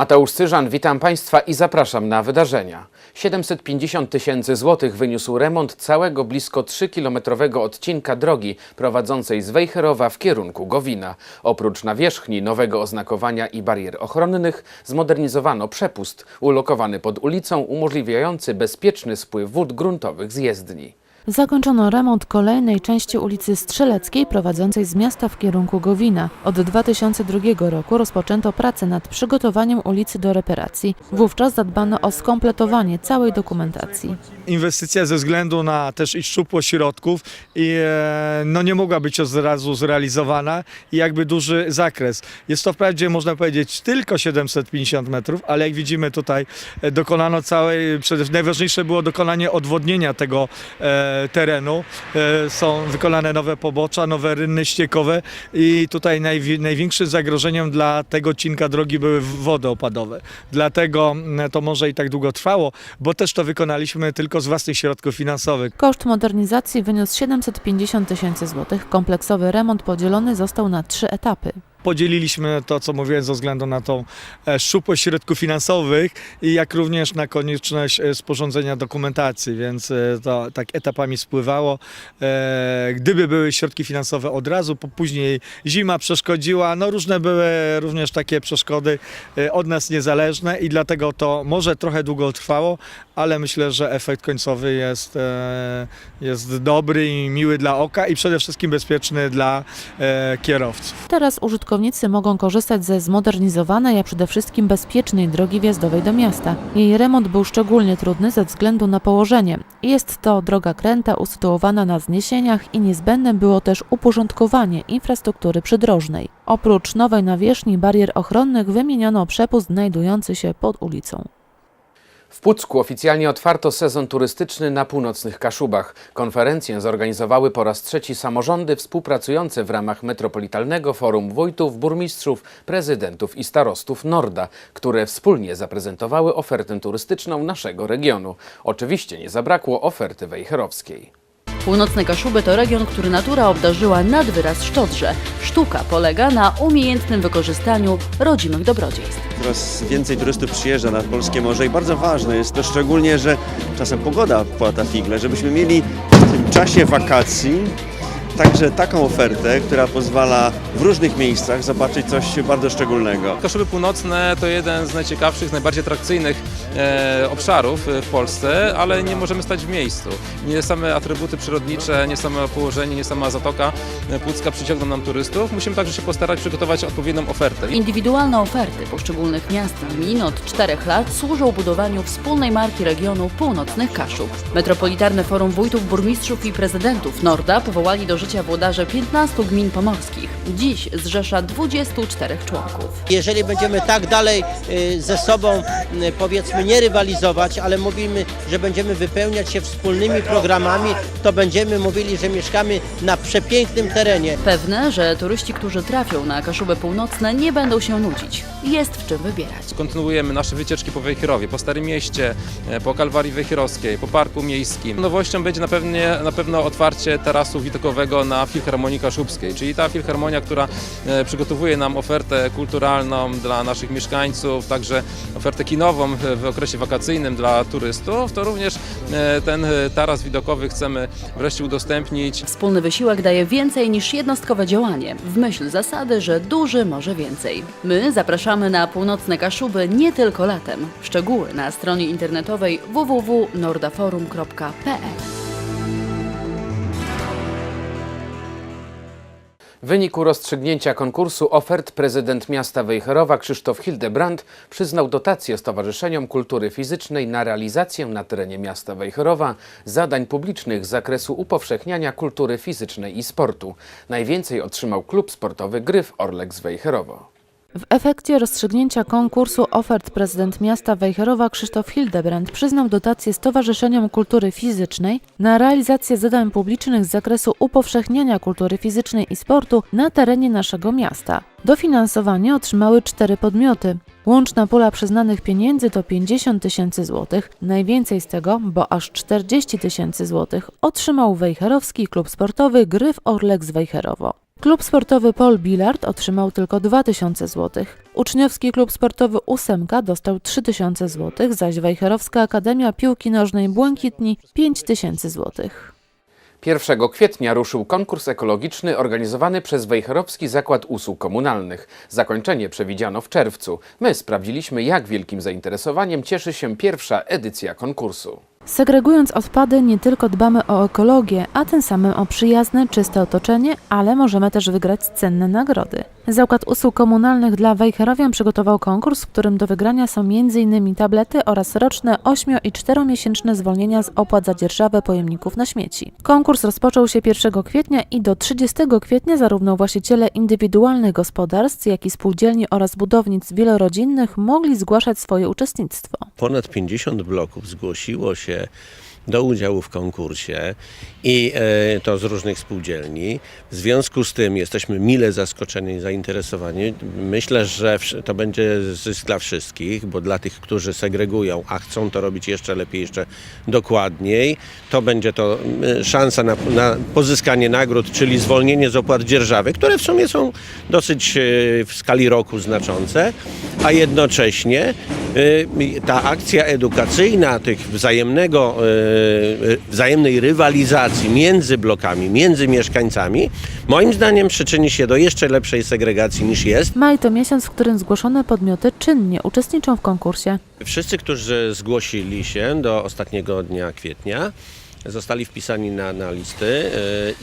Mateusz Cyżan, witam Państwa i zapraszam na wydarzenia. 750 tysięcy złotych wyniósł remont całego blisko 3-kilometrowego odcinka drogi prowadzącej z Wejherowa w kierunku Gowina. Oprócz nawierzchni, nowego oznakowania i barier ochronnych zmodernizowano przepust ulokowany pod ulicą umożliwiający bezpieczny spływ wód gruntowych z jezdni. Zakończono remont kolejnej części ulicy Strzeleckiej prowadzącej z miasta w kierunku Gowina. Od 2002 roku rozpoczęto pracę nad przygotowaniem ulicy do reparacji. Wówczas zadbano o skompletowanie całej dokumentacji. inwestycja ze względu na też i szczupłość środków i e, no nie mogła być od razu zrealizowana i jakby duży zakres. Jest to wprawdzie można powiedzieć tylko 750 metrów, ale jak widzimy tutaj e, dokonano całej, najważniejsze było dokonanie odwodnienia tego e, terenu. E, są wykonane nowe pobocza, nowe rynny ściekowe i tutaj najwi- największym zagrożeniem dla tego odcinka drogi były wody opadowe. Dlatego mm, to może i tak długo trwało, bo też to wykonaliśmy tylko z własnych środków finansowych. Koszt modernizacji wyniósł 750 tysięcy złotych. Kompleksowy remont podzielony został na trzy etapy. Podzieliliśmy to, co mówiłem, ze względu na tą e, szczupłość środków finansowych i jak również na konieczność e, sporządzenia dokumentacji, więc e, to tak etapami spływało. Gdyby były środki finansowe od razu, po później zima przeszkodziła, no różne były również takie przeszkody od nas niezależne i dlatego to może trochę długo trwało, ale myślę, że efekt końcowy jest, jest dobry i miły dla oka i przede wszystkim bezpieczny dla kierowców. Teraz użytkownicy mogą korzystać ze zmodernizowanej, a przede wszystkim bezpiecznej drogi wjazdowej do miasta. Jej remont był szczególnie trudny ze względu na położenie. Jest to droga kręta usytuowana na zniesieniach i niezbędne było też uporządkowanie infrastruktury przydrożnej. Oprócz nowej nawierzchni barier ochronnych wymieniono przepust znajdujący się pod ulicą. W Pucku oficjalnie otwarto sezon turystyczny na północnych Kaszubach. Konferencję zorganizowały po raz trzeci samorządy współpracujące w ramach Metropolitalnego Forum Wójtów, Burmistrzów, Prezydentów i Starostów Norda, które wspólnie zaprezentowały ofertę turystyczną naszego regionu. Oczywiście nie zabrakło oferty wejherowskiej. Północne Kaszuby to region, który natura obdarzyła nad wyraz szczodrze. Sztuka polega na umiejętnym wykorzystaniu rodzimych dobrodziejstw. Coraz więcej turystów przyjeżdża nad polskie morze i bardzo ważne jest to szczególnie, że czasem pogoda płata figle, żebyśmy mieli w tym czasie wakacji także taką ofertę, która pozwala w różnych miejscach zobaczyć coś bardzo szczególnego. Kaszuby Północne to jeden z najciekawszych, najbardziej atrakcyjnych obszarów e, w Polsce, ale nie możemy stać w miejscu. Nie same atrybuty przyrodnicze, nie same położenie, nie sama Zatoka e, Pucka przyciągną nam turystów. Musimy także się postarać przygotować odpowiednią ofertę. Indywidualne oferty poszczególnych miast i gmin od czterech lat służą budowaniu wspólnej marki regionu Północnych Kaszub. Metropolitarne Forum Wójtów, Burmistrzów i Prezydentów Norda powołali do życia włodarze 15 gmin pomorskich. Dziś zrzesza 24 członków. Jeżeli będziemy tak dalej y, ze sobą y, powiedzmy nie rywalizować, ale mówimy, że będziemy wypełniać się wspólnymi programami, to będziemy mówili, że mieszkamy na przepięknym terenie. Pewne, że turyści, którzy trafią na Kaszuby Północne nie będą się nudzić. Jest w czym wybierać. Kontynuujemy nasze wycieczki po Wejherowie, po Starym Mieście, e, po Kalwarii Wejherowskiej, po Parku Miejskim. Nowością będzie na, pewnie, na pewno otwarcie tarasu widokowego na Filharmonii Kaszubskiej, czyli ta filharmonia, która e, przygotowuje nam ofertę kulturalną dla naszych mieszkańców, także ofertę kinową w- w okresie wakacyjnym dla turystów, to również e, ten e, taras widokowy chcemy wreszcie udostępnić Wspólny wysiłek daje więcej niż jednostkowe działanie, w myśl zasady, że duży może więcej. My zapraszamy na północne Kaszuby nie tylko latem. Szczegóły na stronie internetowej www.nordaforum.pl W wyniku rozstrzygnięcia konkursu ofert prezydent miasta Wejherowa Krzysztof Hildebrand przyznał dotację Stowarzyszeniom Kultury Fizycznej na realizację na terenie miasta Wejherowa zadań publicznych z zakresu upowszechniania kultury fizycznej i sportu. Najwięcej otrzymał klub sportowy Gryf Orlek Wejherowo. W efekcie rozstrzygnięcia konkursu ofert prezydent miasta Wejherowa Krzysztof Hildebrand przyznał dotację Stowarzyszeniom Kultury Fizycznej na realizację zadań publicznych z zakresu upowszechniania kultury fizycznej i sportu na terenie naszego miasta. Dofinansowanie otrzymały cztery podmioty. Łączna pula przyznanych pieniędzy to 50 tysięcy złotych. Najwięcej z tego, bo aż 40 tysięcy złotych, otrzymał Wejherowski Klub Sportowy Gryf Orlek z Wejherowo. Klub sportowy Pol Billard otrzymał tylko 2000 zł. Uczniowski klub sportowy Ósemka dostał 3000 zł, zaś Wejherowska Akademia Piłki Nożnej Błękitni 5000 zł. 1 kwietnia ruszył konkurs ekologiczny organizowany przez Wejherowski Zakład Usług Komunalnych. Zakończenie przewidziano w czerwcu. My sprawdziliśmy, jak wielkim zainteresowaniem cieszy się pierwsza edycja konkursu. Segregując odpady, nie tylko dbamy o ekologię, a tym samym o przyjazne, czyste otoczenie, ale możemy też wygrać cenne nagrody. Zakład Usług Komunalnych dla Wejherowian przygotował konkurs, w którym do wygrania są m.in. tablety oraz roczne 8 i 4-miesięczne zwolnienia z opłat za dzierżawę pojemników na śmieci. Konkurs rozpoczął się 1 kwietnia i do 30 kwietnia zarówno właściciele indywidualnych gospodarstw, jak i spółdzielni oraz budownic wielorodzinnych mogli zgłaszać swoje uczestnictwo. Ponad 50 bloków zgłosiło się do udziału w konkursie i e, to z różnych spółdzielni. W związku z tym jesteśmy mile zaskoczeni i zainteresowani. Myślę, że to będzie zysk dla wszystkich, bo dla tych, którzy segregują, a chcą to robić jeszcze lepiej, jeszcze dokładniej, to będzie to e, szansa na, na pozyskanie nagród, czyli zwolnienie z opłat dzierżawy, które w sumie są dosyć e, w skali roku znaczące, a jednocześnie ta akcja edukacyjna tych wzajemnego, e, wzajemnej rywalizacji między blokami, między mieszkańcami, moim zdaniem przyczyni się do jeszcze lepszej segregacji niż jest. Maj to miesiąc, w którym zgłoszone podmioty czynnie uczestniczą w konkursie. Wszyscy, którzy zgłosili się do ostatniego dnia kwietnia, zostali wpisani na, na listy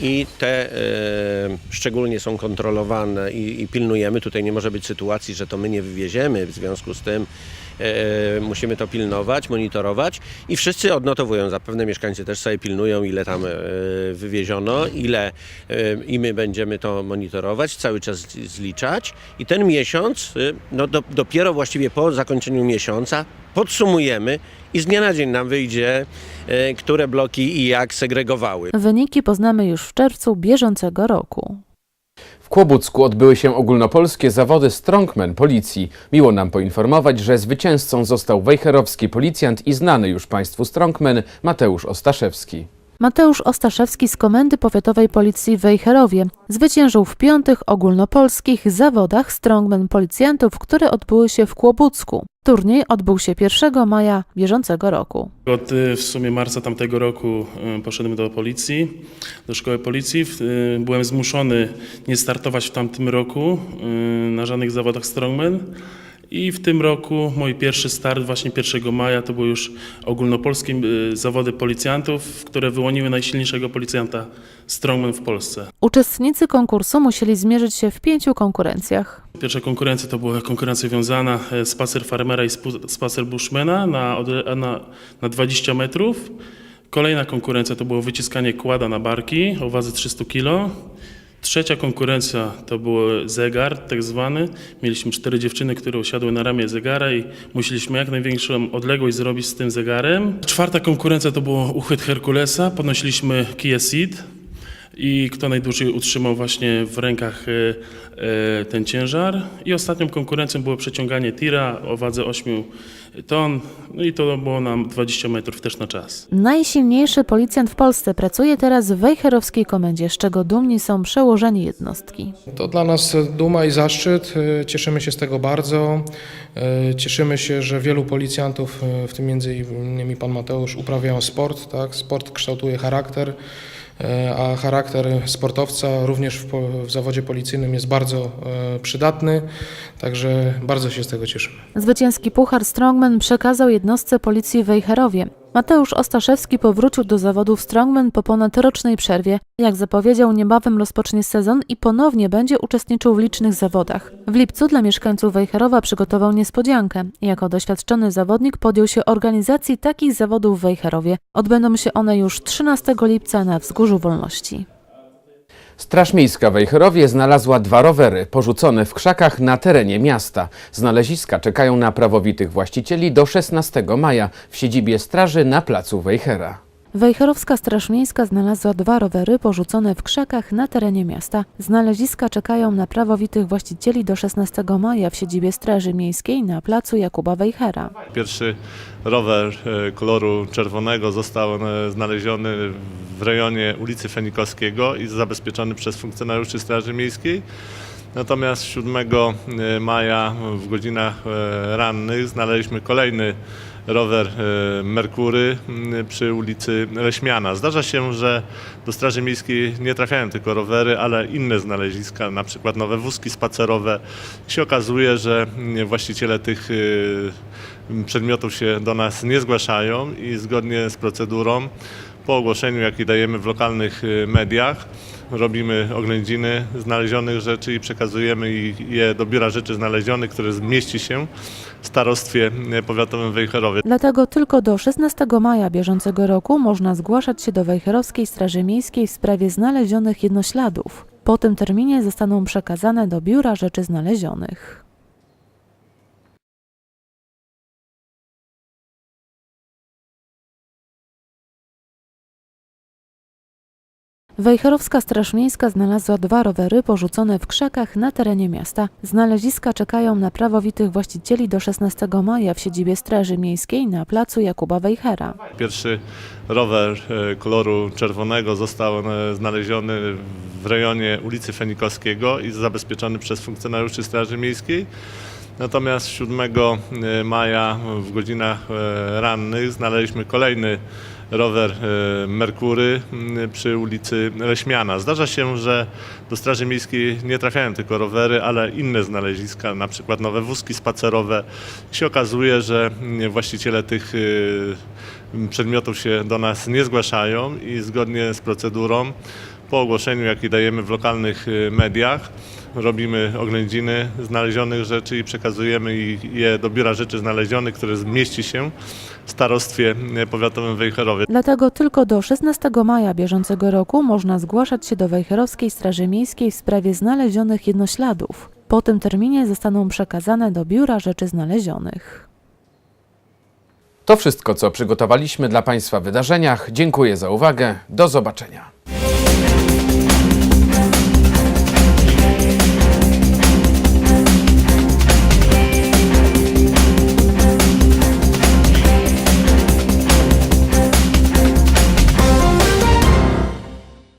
i te szczególnie są kontrolowane i, i pilnujemy. Tutaj nie może być sytuacji, że to my nie wywieziemy, w związku z tym musimy to pilnować, monitorować i wszyscy odnotowują, zapewne mieszkańcy też sobie pilnują, ile tam e, wywieziono, ile e, i my będziemy to monitorować, cały czas zliczać i ten miesiąc, e, no do, dopiero właściwie po zakończeniu miesiąca podsumujemy i z dnia na dzień nam wyjdzie, e, które bloki i jak segregowały. Wyniki poznamy już w czerwcu bieżącego roku. W Kłobucku odbyły się ogólnopolskie zawody Strongman Policji. Miło nam poinformować, że zwycięzcą został wejherowski policjant i znany już Państwu Strongman Mateusz Ostaszewski. Mateusz Ostaszewski z Komendy Powiatowej Policji w Wejherowie zwyciężył w piątych ogólnopolskich zawodach strongman policjantów, które odbyły się w Kłobucku. Turniej odbył się 1 maja bieżącego roku. Od y, w sumie marca tamtego roku y, poszedłem do policji, do szkoły policji. Y, Byłem zmuszony nie startować w tamtym roku na żadnych zawodach strongman. I w tym roku mój pierwszy start, właśnie 1 maja, to były już ogólnopolskie y, zawody policjantów, które wyłoniły najsilniejszego policjanta strongman w Polsce. Uczestnicy konkursu musieli zmierzyć się w pięciu konkurencjach. Pierwsza konkurencja to była konkurencja wiązana e, spacer farmera i spacer bushmana na, odle- na, na 20 metrów. Kolejna konkurencja to było wyciskanie kłada na barki o wadze 300 kg. Trzecia konkurencja to był zegar tak zwany. Mieliśmy cztery dziewczyny, które usiadły na ramię zegara i musieliśmy jak największą odległość zrobić z tym zegarem. Czwarta konkurencja to było uchwyt Herkulesa. Podnosiliśmy kije seed i kto najdłużej utrzymał właśnie w rękach e, e, ten ciężar. I ostatnią konkurencją było przeciąganie tira o wadze 8 ton. No i to było nam 20 metrów też na czas. Najsilniejszy policjant w Polsce pracuje teraz w Wejherowskiej Komendzie, z czego dumni są przełożeni jednostki. To dla nas duma i zaszczyt. Y, Cieszymy się z tego bardzo. Cieszymy się, że wielu policjantów, w tym między innymi pan Mateusz, uprawiają sport. Tak? Sport kształtuje charakter, a charakter sportowca również w, w zawodzie policyjnym jest bardzo y, przydatny. Także bardzo się z tego cieszymy. Zwycięski puchar Strongman przekazał jednostce policji w Wejherowie. Mateusz Ostaszewski powrócił do zawodów Strongman po ponad rocznej przerwie. Jak zapowiedział, niebawem rozpocznie sezon i ponownie będzie uczestniczył w licznych zawodach. W lipcu dla mieszkańców Wejherowa przygotował niespodziankę. Jako doświadczony zawodnik podjął się organizacji takich zawodów w Wejherowie. Odbędą się one już 13 lipca na Wzgórzu Wolności. Straż Miejska w Wejherowie znalazła dwa rowery porzucone w krzakach na terenie miasta. Znaleziska czekają na prawowitych właścicieli do 16 maja w siedzibie straży na placu Wejhera. Wejherowska Straż Miejska znalazła dwa rowery porzucone w krzakach na terenie miasta. Znaleziska czekają na prawowitych właścicieli do 16 maja w siedzibie Straży Miejskiej na placu Jakuba Wejhera. Pierwszy rower e, koloru czerwonego został e, znaleziony w rejonie ulicy Fenikowskiego i zabezpieczony przez funkcjonariuszy Straży Miejskiej. Natomiast 7 e, maja w godzinach e, rannych znaleźliśmy kolejny rower e, Merkury przy ulicy Leśmiana. Zdarza się, że do Straży Miejskiej nie trafiają tylko rowery, ale inne znaleziska, na przykład nowe wózki spacerowe. I się okazuje, że właściciele tych przedmiotów się do nas nie zgłaszają i zgodnie z procedurą po ogłoszeniu, jaki dajemy w lokalnych mediach, robimy oględziny znalezionych rzeczy i przekazujemy je do Biura Rzeczy Znalezionych, które zmieści się w starostwie powiatowym Wejherowie. Dlatego tylko do 16 maja bieżącego roku można zgłaszać się do Wejherowskiej Straży Miejskiej w sprawie znalezionych jednośladów. Po tym terminie zostaną przekazane do Biura Rzeczy Znalezionych. Wejherowska Straż Miejska znalazła dwa rowery porzucone w krzakach na terenie miasta. Znaleziska czekają na prawowitych właścicieli do 16 maja w siedzibie Straży Miejskiej na placu Jakuba Wejhera. Pierwszy rower e, koloru czerwonego został e, znaleziony w rejonie ulicy Fenikowskiego i zabezpieczony przez funkcjonariuszy Straży Miejskiej. Natomiast 7 e, maja w godzinach rannych znaleźliśmy kolejny rower e, Merkury m, przy ulicy Leśmiana. Zdarza się, że do Straży Miejskiej nie trafiają tylko rowery, ale inne znaleziska, na przykład nowe wózki spacerowe. I się okazuje, że właściciele tych e, przedmiotów się do nas nie zgłaszają i zgodnie z procedurą po ogłoszeniu, jaki dajemy w lokalnych e, mediach, robimy oględziny znalezionych rzeczy i przekazujemy je do Biura Rzeczy Znalezionych, które zmieści się w starostwie e, powiatowym Wejherowie. Dlatego tylko do 16 maja bieżącego roku można zgłaszać się do Wejherowskiej Straży Miejskiej w sprawie znalezionych jednośladów. Po tym terminie zostaną przekazane do Biura Rzeczy Znalezionych. To wszystko, co przygotowaliśmy dla Państwa w wydarzeniach. Dziękuję za uwagę. Do zobaczenia.